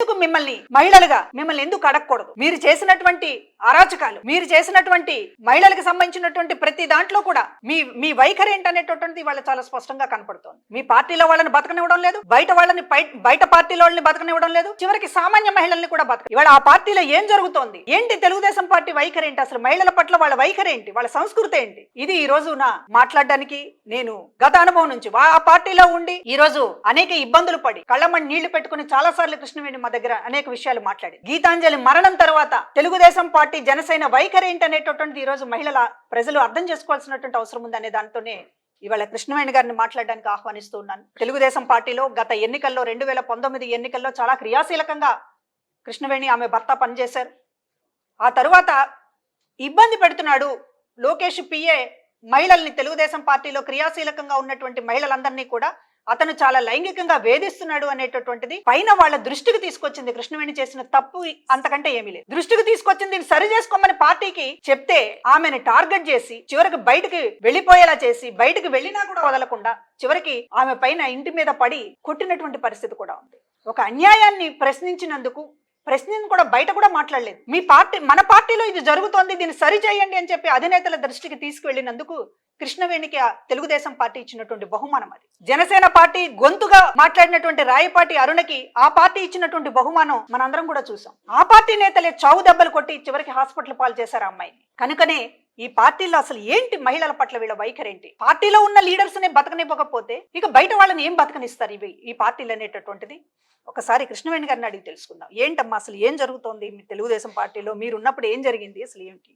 ఎందుకు మిమ్మల్ని మహిళలుగా మిమ్మల్ని ఎందుకు అడగకూడదు? మీరు చేసినటువంటి అరాచకాలు. మీరు చేసినటువంటి మహిళలకు సంబంధించినటువంటి ప్రతి దాంట్లో కూడా మీ మీ వైఖరి ఏంటనేటటువంటిది వాళ్ళ చాలా స్పష్టంగా కనపడుతోంది. మీ పార్టీలో వాళ్ళని బతకనివ్వడం లేదు బయట వాళ్ళని బయట పార్టీలో వాళ్ళని బతకనివ్వడం లేదు చివరికి సామాన్య మహిళల్ని కూడా బతక. ఇవాళ ఆ పార్టీలో ఏం జరుగుతోంది? ఏంటి తెలుగుదేశం పార్టీ వైఖరి ఏంటి? అసలు మహిళల పట్ల వాళ్ళ వైఖరి ఏంటి? వాళ్ళ సంస్కృతి ఏంటి? ఇది ఈ రోజు నా మాట్లాడడానికి నేను గత అనుభవం నుంచి వా- ఆ పార్టీలో ఉండి ఈ రోజు అనేక ఇబ్బందులు పడి కళ్ళమని నీళ్ళు పెట్టుకుని చాలా సార్లు కృష్ణవేణి మా దగ్గర అనేక విషయాలు మాట్లాడి. గీతాంజలి మరణం తర్వాత తెలుగుదేశం పార్టీ జనసేన వైఖరి ఏంటి అనేటటువంటిది ఈ రోజు మహిళల ప్రజలు అర్థం చేసుకోవాల్సినటువంటి అవసరం ఉంది అనే దాంతోనే ఇవాళ కృష్ణవేణి గారిని మాట్లాడడానికి ఆహ్వానిస్తూ ఉన్నాను. తెలుగుదేశం పార్టీలో గత ఎన్నికల్లో రెండు వేల పంతొమ్మిది ఎన్నికల్లో చాలా క్రియాశీలకంగా కృష్ణవేణి ఆమె భర్త పనిచేశారు. ఆ తరువాత ఇబ్బంది పెడుతున్నాడు లోకేష్ పిఏ మహిళల్ని తెలుగుదేశం పార్టీలో క్రియాశీలకంగా ఉన్నటువంటి మహిళలందరినీ కూడా అతను చాలా లైంగికంగా వేధిస్తున్నాడు అనేటటువంటిది పైన వాళ్ళ దృష్టికి తీసుకొచ్చింది. కృష్ణవేణి చేసిన తప్పు అంతకంటే ఏమీ లేదు. దృష్టికి తీసుకొచ్చింది దీన్ని సరి చేసుకోమని పార్టీకి చెప్తే ఆమెను టార్గెట్ చేసి చివరికి బయటకి వెళ్ళిపోయేలా చేసి బయటికి వెళ్ళినా కూడా వదలకుండా చివరికి ఆమె పైన ఇంటి మీద పడి కొట్టినటువంటి పరిస్థితి కూడా ఉంది. ఒక అన్యాయాన్ని ప్రశ్నించినందుకు ప్రశ్న కూడా బయట కూడా మాట్లాడలేదు. మీ పార్టీ మన పార్టీలో ఇది జరుగుతోంది దీన్ని సరి చేయండి అని చెప్పి అధినేతల దృష్టికి తీసుకువెళ్ళినందుకు కృష్ణవేణికి తెలుగుదేశం పార్టీ ఇచ్చినటువంటి బహుమానం అది. జనసేన పార్టీ గొంతుగా మాట్లాడినటువంటి రాయపాటి అరుణకి ఆ పార్టీ ఇచ్చినటువంటి బహుమానం మనందరం కూడా చూసాం. ఆ పార్టీ నేతలే చావు దెబ్బలు కొట్టి చివరికి హాస్పిటల్ పాలు చేశారు ఆ అమ్మాయిని. కనుకనే ఈ పార్టీలో అసలు ఏంటి మహిళల పట్ల వీళ్ళ వైఖరి ఏంటి పార్టీలో ఉన్న లీడర్స్ నే బతకనివ్వకపోతే ఇక బయట వాళ్ళని ఏం బతకనిస్తారు ఇవి ఈ పార్టీలు అనేటటువంటిది? ఒకసారి కృష్ణవేణి గారిని అడిగి తెలుసుకుందాం. ఏంటమ్మా అసలు ఏం జరుగుతోంది మీ తెలుగుదేశం పార్టీలో? మీరు ఉన్నప్పుడు ఏం జరిగింది? అసలు ఏంటి?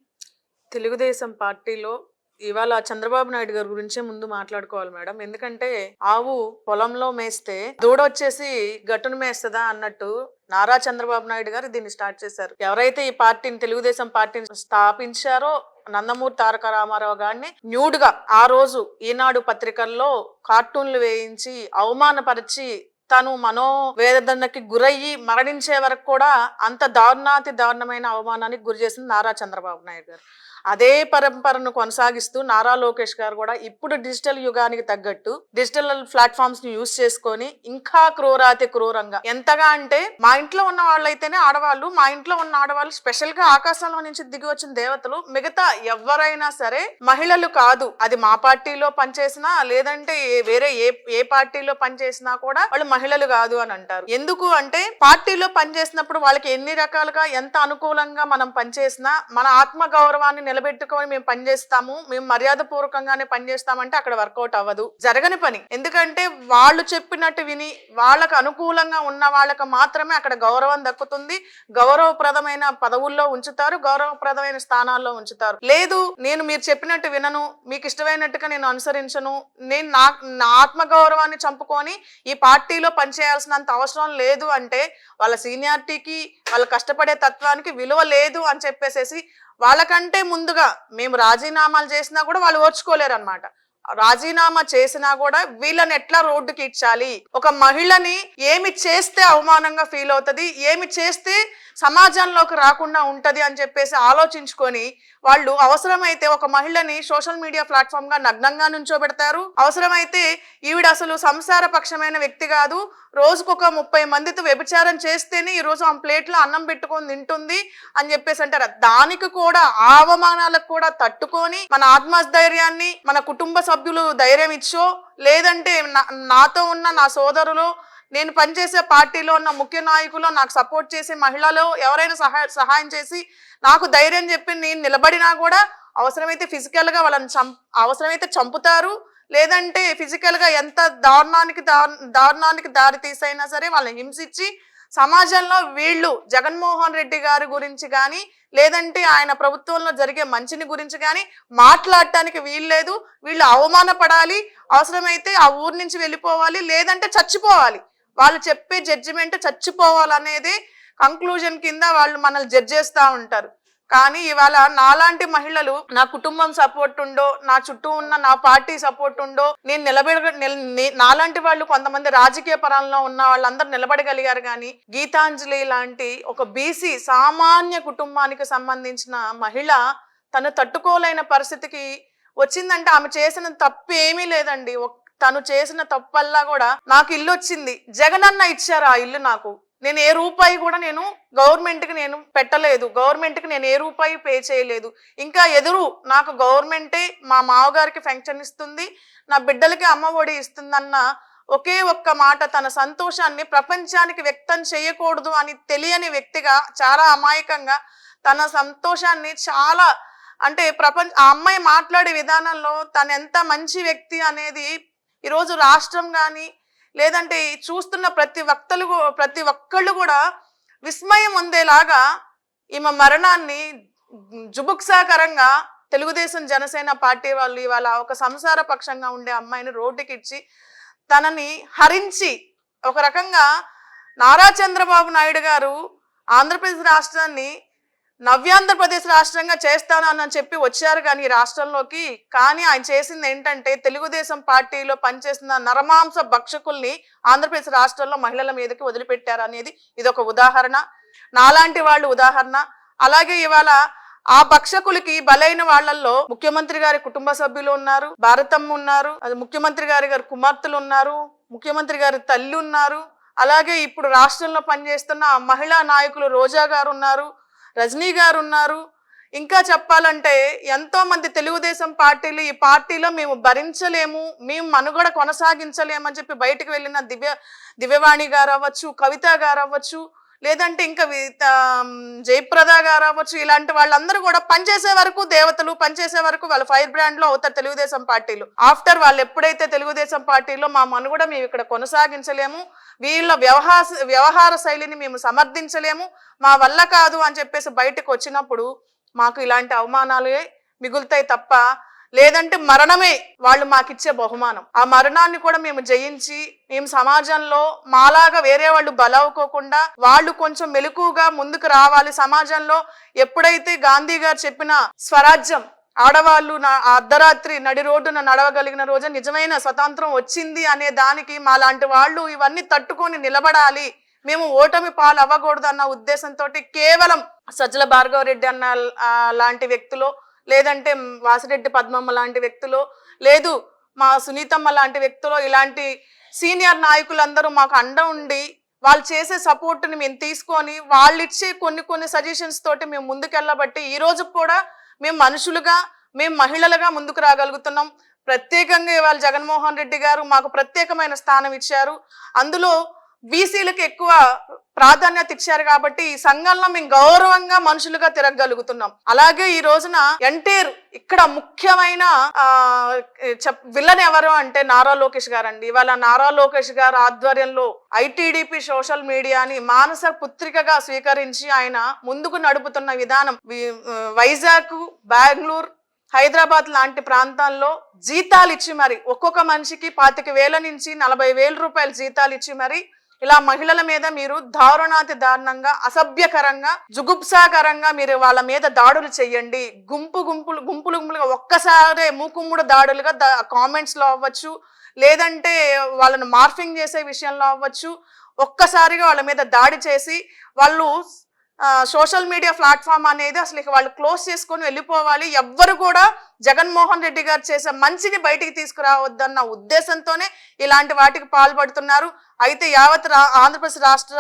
తెలుగుదేశం పార్టీలో ఇవాళ చంద్రబాబు నాయుడు గారి గురించే ముందు మాట్లాడుకోవాలి మేడం. ఎందుకంటే ఆవు పొలంలో మేస్తే దూడ వచ్చేసి గట్టును మేస్తుందా అన్నట్టు నారా చంద్రబాబు నాయుడు గారు దీన్ని స్టార్ట్ చేశారు. ఎవరైతే ఈ పార్టీని తెలుగుదేశం పార్టీని స్థాపించారో నందమూరి తారక రామారావు గారిని న్యూడ్గా ఆ రోజు ఈనాడు పత్రికల్లో కార్టూన్లు వేయించి అవమానపరిచి తను మనోవేదనకి గురయ్యి మరణించే వరకు కూడా అంత దారుణాతి దారుణమైన అవమానానికి గురి చేసింది నారా చంద్రబాబు నాయుడు గారు. అదే పరంపరను కొనసాగిస్తూ నారా లోకేష్ గారు కూడా ఇప్పుడు డిజిటల్ యుగానికి తగ్గట్టు డిజిటల్ ప్లాట్ఫామ్స్ని యూజ్ చేసుకొని ఇంకా క్రూరాతి క్రూరంగా. ఎంతగా అంటే మా ఇంట్లో ఉన్న వాళ్ళైతేనే ఆడవాళ్ళు మా ఇంట్లో ఉన్న ఆడవాళ్ళు స్పెషల్గా ఆకాశంలో నుంచి దిగి వచ్చిన దేవతలు మిగతా ఎవరైనా సరే మహిళలు కాదు. అది మా పార్టీలో పనిచేసినా లేదంటే ఏ- వేరే ఏ ఏ పార్టీలో పనిచేసినా కూడా వాళ్ళు మహిళలు కాదు అని అంటారు. ఎందుకు అంటే పార్టీలో పనిచేసినప్పుడు వాళ్ళకి ఎన్ని రకాలుగా ఎంత అనుకూలంగా మనం పనిచేసినా మన ఆత్మ గౌరవాన్ని నిలబెట్టుకొని మేము పనిచేస్తాము మేము మర్యాద పూర్వకంగానే పనిచేస్తామంటే అక్కడ వర్కౌట్ అవ్వదు. జరగని పని. ఎందుకంటే వాళ్ళు చెప్పినట్టు విని వాళ్ళకు అనుకూలంగా ఉన్న వాళ్ళకు మాత్రమే అక్కడ గౌరవం దక్కుతుంది. గౌరవప్రదమైన పదవుల్లో ఉంచుతారు గౌరవప్రదమైన స్థానాల్లో ఉంచుతారు. లేదు నేను మీరు చెప్పినట్టు వినను మీకు ఇష్టమైనట్టుగా నేను అనుసరించను నేను నా నా ఆత్మగౌరవాన్ని చంపుకొని ఈ పార్టీలో పనిచేయాల్సినంత అవసరం లేదు అంటే వాళ్ళ సీనియారిటీకి వాళ్ళు కష్టపడే తత్వానికి విలువ లేదు అని చెప్పేసేసి వాళ్ళకంటే ముందుగా మేము రాజీనామాలు చేసినా కూడా వాళ్ళు ఓర్చుకోలేరు అనమాట రాజీనామా చేసినా కూడా వీళ్ళని ఎట్లా రోడ్డుకి ఇచ్చాలి? ఒక మహిళని ఏమి చేస్తే అవమానంగా ఫీల్ అవుతుంది? ఏమి చేస్తే సమాజంలోకి రాకుండా ఉంటుంది అని చెప్పేసి ఆలోచించుకొని వాళ్ళు అవసరమైతే ఒక మహిళని సోషల్ మీడియా ప్లాట్ఫామ్గా నగ్నంగా నుంచోబెడతారు అవసరమైతే ఈవిడ అసలు సంసార పక్షమైన వ్యక్తి కాదు. రోజుకొక ముప్పై మందితో వ్యభిచారం చేస్తేనే ఈ రోజు ఆ ప్లేట్లో అన్నం పెట్టుకొని తింటుంది అని చెప్పేసి అంటారు. దానికి కూడా ఆ అవమానాలకు కూడా తట్టుకొని మన ఆత్మస్థైర్యాన్ని మన కుటుంబ సభ్యులు ధైర్యం ఇచ్చో లేదంటే నా- నాతో ఉన్న నా సోదరులు నేను పనిచేసే పార్టీలో ఉన్న ముఖ్య నాయకులు నాకు సపోర్ట్ చేసే మహిళలు ఎవరైనా సహాయ సహాయం చేసి నాకు ధైర్యం చెప్పి నేను నిలబడినా కూడా అవసరమైతే ఫిజికల్గా వాళ్ళని చం అవసరమైతే చంపుతారు. లేదంటే ఫిజికల్గా ఎంత దారుణానికి దారుణానికి దారి తీసైనా సరే వాళ్ళని హింసించి సమాజంలో వీళ్ళు జగన్మోహన్ రెడ్డి గారి గురించి కానీ లేదంటే ఆయన ప్రభుత్వంలో జరిగే మంచిని గురించి కానీ మాట్లాడటానికి వీల్లేదు వీళ్ళు అవమానపడాలి. అవసరమైతే ఆ ఊరు నుంచి వెళ్ళిపోవాలి. లేదంటే చచ్చిపోవాలి. వాళ్ళు చెప్పే జడ్జిమెంట్ చచ్చిపోవాలనేది కంక్లూజన్ కింద వాళ్ళు మనల్ని జడ్జ్ చేస్తూ ఉంటారు. కానీ ఇవాళ నాలాంటి మహిళలు నా కుటుంబం సపోర్ట్ ఉండో నా చుట్టూ ఉన్న నా పార్టీ సపోర్ట్ ఉండో నేను నిలబడ నాలాంటి వాళ్ళు కొంతమంది రాజకీయ పరంలో ఉన్న వాళ్ళందరూ నిలబడగలిగారు కానీ గీతాంజలి లాంటి ఒక బీసీ సామాన్య కుటుంబానికి సంబంధించిన మహిళ తను తట్టుకోలేని పరిస్థితికి వచ్చిందంటే ఆమె చేసిన తప్పు ఏమీ లేదండి తను చేసిన తప్పల్లా కూడా నాకు ఇల్లు వచ్చింది జగనన్న ఇచ్చారు ఆ ఇల్లు నాకు. నేను ఏ రూపాయి కూడా నేను గవర్నమెంట్కి నేను పెట్టలేదు. గవర్నమెంట్కి నేను ఏ రూపాయి పే చేయలేదు. ఇంకా ఎదురు నాకు గవర్నమెంటే మా మావగారికి ఫెంక్షన్ ఇస్తుంది నా బిడ్డలకి అమ్మ ఒడి ఇస్తుందన్న ఒకే ఒక్క మాట తన సంతోషాన్ని ప్రపంచానికి వ్యక్తం చేయకూడదు అని తెలియని వ్యక్తిగా చాలా అమాయకంగా తన సంతోషాన్ని చాలా అంటే ప్రపంచ ఆ అమ్మాయి మాట్లాడే విధానంలో తను ఎంత మంచి వ్యక్తి అనేది ఈరోజు రాష్ట్రం కానీ లేదంటే చూస్తున్న ప్రతి వక్తలు ప్రతి ఒక్కళ్ళు కూడా విస్మయం ఉందేలాగా ఈమె మరణాన్ని జుబుక్సాకరంగా తెలుగుదేశం జనసేన పార్టీ వాళ్ళు ఇవాళ ఒక సంసార పక్షంగా ఉండే అమ్మాయిని రోడ్డుకి ఇచ్చి తనని హరించి ఒక రకంగా నారా చంద్రబాబు నాయుడు గారు ఆంధ్రప్రదేశ్ రాష్ట్రాన్ని నవ్యాంధ్రప్రదేశ్ రాష్ట్రంగా చేస్తానని చెప్పి వచ్చారు కానీ ఈ రాష్ట్రంలోకి. కానీ ఆయన చేసింది ఏంటంటే తెలుగుదేశం పార్టీలో పనిచేస్తున్న నరమాంస భక్షకుల్ని ఆంధ్రప్రదేశ్ రాష్ట్రంలో మహిళల మీదకి వదిలిపెట్టారు అనేది ఇది ఒక ఉదాహరణ. నాలాంటి వాళ్ళు ఉదాహరణ. అలాగే ఇవాళ ఆ భక్షకులకి బలైన వాళ్ళల్లో ముఖ్యమంత్రి గారి కుటుంబ సభ్యులు ఉన్నారు భారతమ్మ ఉన్నారు అది ముఖ్యమంత్రి గారి గారి కుమార్తెలు ఉన్నారు ముఖ్యమంత్రి గారి తల్లి ఉన్నారు. అలాగే ఇప్పుడు రాష్ట్రంలో పనిచేస్తున్న మహిళా నాయకులు రోజా గారు ఉన్నారు. రజనీ గారు ఉన్నారు. ఇంకా చెప్పాలంటే ఎంతో మంది తెలుగుదేశం పార్టీలు ఈ పార్టీలో మేము భరించలేము మేము మనుగడ కొనసాగించలేమని చెప్పి బయటకు వెళ్ళిన దివ్య దివ్యవాణి గారు అవ్వచ్చు కవిత గారు అవ్వచ్చు లేదంటే ఇంకా వి- జయప్రద గారు అవ్వచ్చు ఇలాంటి వాళ్ళందరూ కూడా పనిచేసే వరకు దేవతలు పనిచేసే వరకు వాళ్ళ ఫైర్ బ్రాండ్లో అవుతారు తెలుగుదేశం పార్టీలు. ఆఫ్టర్ వాళ్ళు ఎప్పుడైతే తెలుగుదేశం పార్టీలో మా మనుగడ మేము ఇక్కడ కొనసాగించలేము వీళ్ళ వ్యవహార వ్యవహార శైలిని మేము సమర్థించలేము మా వల్ల కాదు అని చెప్పేసి బయటకు వచ్చినప్పుడు మాకు ఇలాంటి అవమానాలే మిగులుతాయి తప్ప లేదంటే మరణమే వాళ్ళు మాకిచ్చే బహుమానం. ఆ మరణాన్ని కూడా మేము జయించి మేము సమాజంలో మాలాగా వేరే వాళ్ళు బలవుకోకుండా వాళ్ళు కొంచెం మెలకుగా ముందుకు రావాలి. సమాజంలో ఎప్పుడైతే గాంధీ గారు చెప్పిన స్వరాజ్యం ఆడవాళ్ళు నా అర్ధరాత్రి నడి రోడ్డున నడవగలిగిన రోజు నిజమైన స్వతంత్రం వచ్చింది అనే దానికి మా లాంటి వాళ్ళు ఇవన్నీ తట్టుకొని నిలబడాలి. మేము ఓటమి పాలు అవ్వకూడదు అన్న ఉద్దేశంతో కేవలం సజ్జల భార్గవ రెడ్డి అన్న లాంటి వ్యక్తులు లేదంటే వాసిరెడ్డి పద్మమ్మ లాంటి వ్యక్తులు లేదు మా సునీతమ్మ లాంటి వ్యక్తులు ఇలాంటి సీనియర్ నాయకులందరూ మాకు అండ ఉండి వాళ్ళు చేసే సపోర్ట్ని మేము తీసుకొని వాళ్ళు ఇచ్చే కొన్ని కొన్ని సజెషన్స్ తోటి మేము ముందుకెళ్ళబట్టి ఈ రోజు కూడా మేము మనుషులుగా మేము మహిళలుగా ముందుకు రాగలుగుతున్నాం. ప్రత్యేకంగా ఇవాళ జగన్మోహన్ రెడ్డి గారు మాకు ప్రత్యేకమైన స్థానం ఇచ్చారు. అందులో బీసీలకు ఎక్కువ ప్రాధాన్యత ఇచ్చారు కాబట్టి ఈ సంఘంలో మేము గౌరవంగా మనుషులుగా తిరగగలుగుతున్నాం. అలాగే ఈ రోజున ఎన్టీఆర్ ఇక్కడ ముఖ్యమైన ఆ, చెప్ విలన్ ఎవరు అంటే నారా లోకేష్ గారు అండి ఇవాళ నారా లోకేష్ గారు ఆధ్వర్యంలో ఐటీడీపీ సోషల్ మీడియాని మానస పుత్రికగా స్వీకరించి ఆయన ముందుకు నడుపుతున్న విధానం వైజాగ్ బెంగళూరు హైదరాబాద్ లాంటి ప్రాంతాల్లో జీతాలు ఇచ్చి మరి ఒక్కొక్క మనిషికి పాతిక వేల నుంచి నలభై వేల రూపాయల జీతాలు ఇచ్చి మరి ఇలా మహిళల మీద మీరు దారుణాతి దారుణంగా అసభ్యకరంగా జుగుప్సాకరంగా మీరు వాళ్ళ మీద దాడులు చేయండి. గుంపు గుంపులు గుంపులు గుంపులుగా ఒక్కసారే మూకుమ్ముడు దాడులుగా కామెంట్స్లో అవ్వచ్చు. లేదంటే వాళ్ళను మార్ఫింగ్ చేసే విషయంలో అవ్వచ్చు. ఒక్కసారిగా వాళ్ళ మీద దాడి చేసి వాళ్ళు సోషల్ మీడియా ప్లాట్ఫామ్ అనేది అసలు ఇక వాళ్ళు క్లోజ్ చేసుకొని వెళ్ళిపోవాలి. ఎవ్వరు కూడా జగన్మోహన్ రెడ్డి గారు చేసే మంచిని బయటికి తీసుకురావద్దన్న ఉద్దేశంతోనే ఇలాంటి వాటికి పాల్పడుతున్నారు. అయితే యావత్ రా ఆంధ్రప్రదేశ్ రాష్ట్ర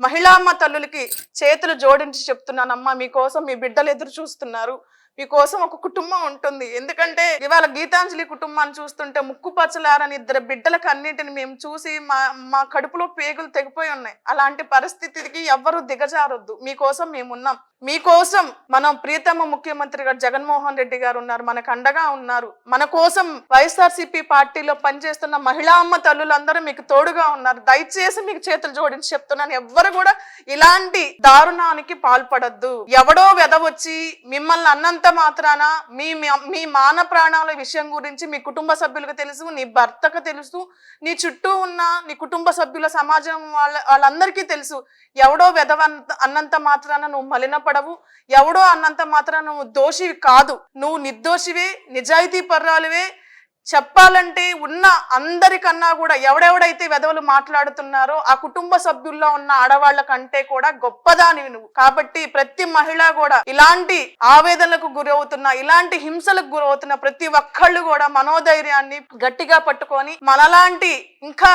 మహిళామ్మ తల్లులకి చేతులు జోడించి చెప్తున్నానమ్మా మీకోసం మీ బిడ్డలు ఎదురు చూస్తున్నారు. మీకోసం ఒక కుటుంబం ఉంటుంది. ఎందుకంటే ఇవాళ గీతాంజలి కుటుంబాన్ని చూస్తుంటే ముక్కు పచ్చలారని ఇద్దరు బిడ్డలకు అన్నిటిని మేము చూసి మా మా కడుపులో పేగులు తెగిపోయి ఉన్నాయి. అలాంటి పరిస్థితికి ఎవ్వరూ దిగజారొద్దు. మీకోసం మేమున్నాం మీకోసం మనం ప్రియతమ ముఖ్యమంత్రి గారు జగన్మోహన్ రెడ్డి గారు ఉన్నారు. మనకు అండగా ఉన్నారు. మన కోసం వైఎస్ఆర్సీపీ పార్టీలో పనిచేస్తున్న మహిళా అమ్మ తల్లులందరూ మీకు తోడుగా ఉన్నారు. దయచేసి మీకు చేతులు జోడించి చెప్తున్నాను. ఎవ్వరు కూడా ఇలాంటి దారుణానికి పాల్పడద్దు. ఎవడో వెదవచ్చి మిమ్మల్ని అన్నంత మాత్రాన మీ మీ- మీ మాన ప్రాణాల విషయం గురించి మీ కుటుంబ సభ్యులకు తెలుసు నీ భర్తకు తెలుసు నీ చుట్టూ ఉన్న నీ కుటుంబ సభ్యుల సమాజం వాళ్ళ వాళ్ళందరికీ తెలుసు. ఎవడో వెధవ అన్నంత మాత్రాన నువ్వు మలినపడవు. ఎవడో అన్నంత మాత్రాన నువ్వు దోషివి కాదు. నువ్వు నిర్దోషివే నిజాయితీ పర్రాలువే చెప్పాలంటే ఉన్న అందరికన్నా కూడా ఎవడెవడైతే వెధవలు మాట్లాడుతున్నారో ఆ కుటుంబ సభ్యుల్లో ఉన్న ఆడవాళ్ళ కంటే కూడా గొప్పదాని నువ్వు. కాబట్టి ప్రతి మహిళ కూడా ఇలాంటి ఆవేదనలకు గురవుతున్న ఇలాంటి హింసలకు గురవుతున్న ప్రతి ఒక్కళ్ళు కూడా మనోధైర్యాన్ని గట్టిగా పట్టుకొని మనలాంటి ఇంకా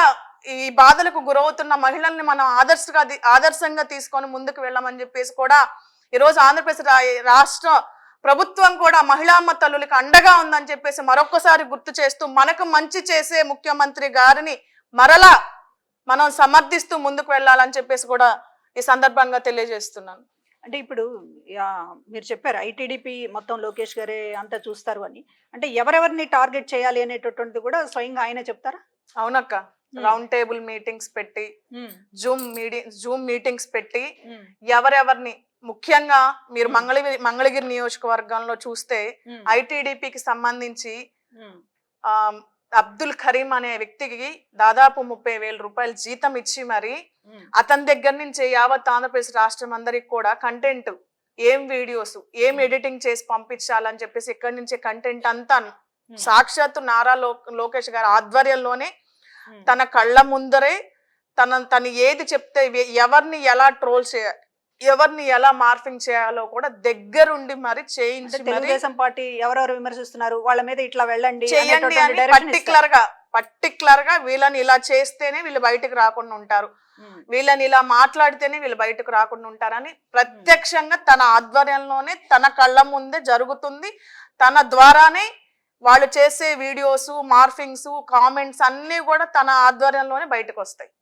ఈ బాధలకు గురవుతున్న మహిళల్ని మనం ఆదర్శగా ఆదర్శంగా తీసుకొని ముందుకు వెళ్ళామని చెప్పేసి కూడా ఈరోజు ఆంధ్రప్రదేశ్ రాష్ట్ర ప్రభుత్వం కూడా మహిళామ్మ తల్లులకు అండగా ఉందని చెప్పేసి మరొకసారి గుర్తు చేస్తూ మనకు మంచి చేసే ముఖ్యమంత్రి గారిని మరలా మనం సమర్థిస్తూ ముందుకు వెళ్ళాలని చెప్పేసి కూడా ఈ సందర్భంగా తెలియజేస్తున్నాను. అంటే ఇప్పుడు మీరు చెప్పారు ఐటీడీపీ మొత్తం లోకేష్ గారే అంతా చూస్తారు అని. అంటే ఎవరెవరిని టార్గెట్ చేయాలి అనేటటువంటిది కూడా స్వయంగా ఆయనే చెప్తారా? అవునక్క. రౌండ్ టేబుల్ మీటింగ్స్ పెట్టి జూమ్ మీడి జూమ్ మీటింగ్స్ పెట్టి ఎవరెవరిని ముఖ్యంగా మీరు మంగళగిరి మంగళగిరి నియోజకవర్గంలో చూస్తే ఐటీడీపీకి సంబంధించి అబ్దుల్ కరీం అనే వ్యక్తికి దాదాపు ముప్పై వేల రూపాయలు జీతం ఇచ్చి మరి అతని దగ్గర నుంచి యావత్ ఆంధ్రప్రదేశ్ రాష్ట్రం అందరికి కూడా కంటెంట్ ఏం వీడియోస్ ఏం ఎడిటింగ్ చేసి పంపించాలని చెప్పేసి ఇక్కడి నుంచి కంటెంట్ అంతా సాక్షాత్తు నారా లో లోకేష్ గారి ఆధ్వర్యంలోనే తన కళ్ళ ముందరే తన తను ఏది చెప్తే ఎవరిని ఎలా ట్రోల్ చేయాలి ఎవరిని ఎలా మార్ఫింగ్ చేయాలో కూడా దగ్గరుండి మరి అంటే చేయించి తెలుగుదేశం పార్టీ ఎవరెవరు విమర్శిస్తున్నారు? వాళ్ళ మీద ఇట్లా వెళ్ళండి చేయండి అని direction పర్టికులర్గా పర్టికులర్గా వీళ్ళని ఇలా చేస్తేనే వీళ్ళు బయటకు రాకుండా ఉంటారు. వీళ్ళని ఇలా మాట్లాడితేనే వీళ్ళు బయటకు రాకుండా ఉంటారని ప్రత్యక్షంగా తన ఆధ్వర్యంలోనే తన కళ్ళ ముందే జరుగుతుంది. తన ద్వారానే వాళ్ళు చేసే వీడియోస్ మార్ఫింగ్స్ కామెంట్స్ అన్ని కూడా తన ఆధ్వర్యంలోనే బయటకు వస్తాయి.